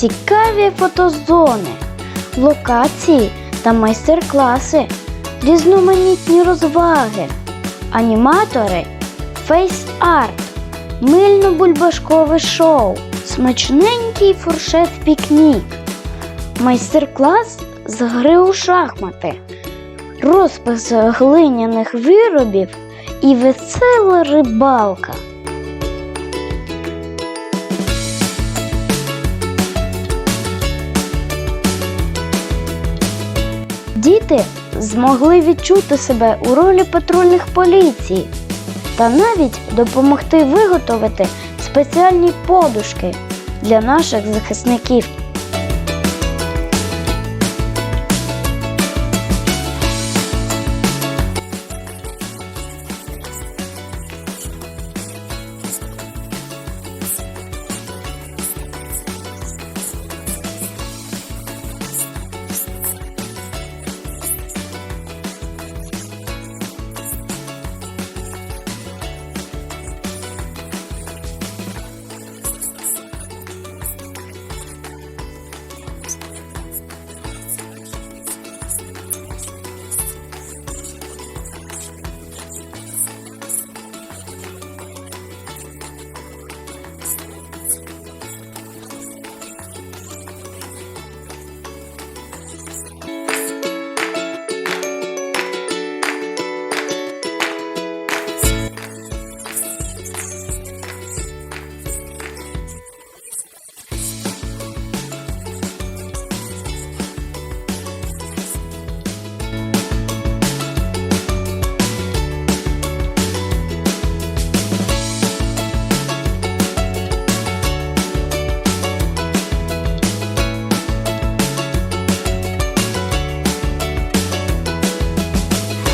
цікаві фотозони, локації та майстер-класи, різноманітні розваги, аніматори, фейс-арт, мильно-бульбашкове шоу, смачненький фуршет-пікнік, майстер-клас з гри у шахмати, розпис глиняних виробів і весела рибалка. Діти змогли відчути себе у ролі патрульних поліції та навіть допомогти виготовити спеціальні подушки для наших захисників.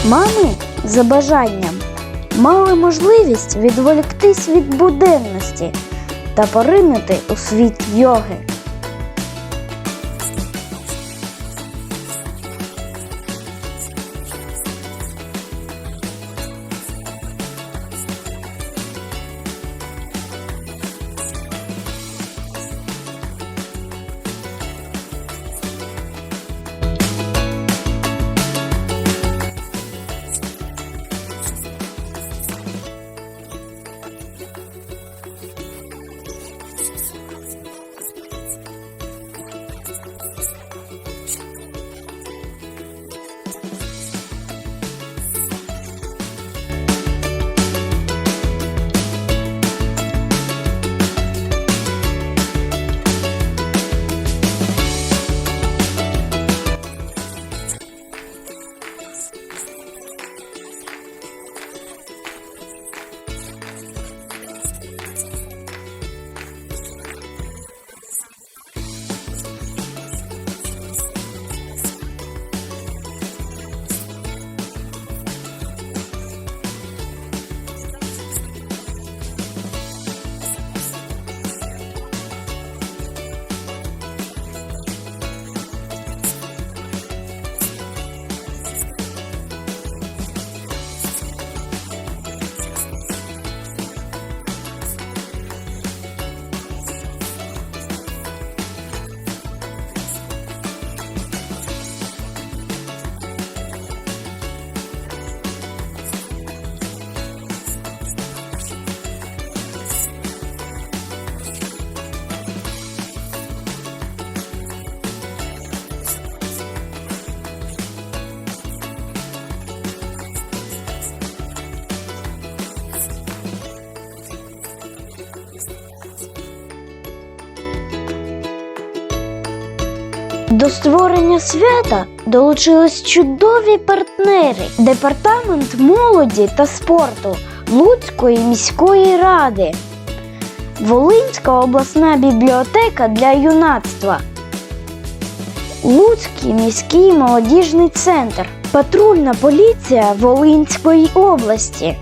Мами за бажанням мали можливість відволіктись від буденності та поринути у світ йоги. До створення свята долучились чудові партнери Департамент молоді та спорту Луцької міської ради, Волинська обласна бібліотека для юнацтва, Луцький міський молодіжний центр, патрульна поліція Волинської області,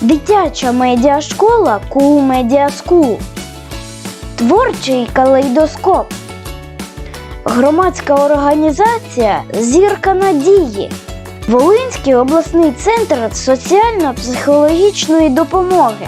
дитяча медіашкола КУ Медіаскул, творчий калейдоскоп. Громадська організація Зірка надії, Волинський обласний центр соціально-психологічної допомоги,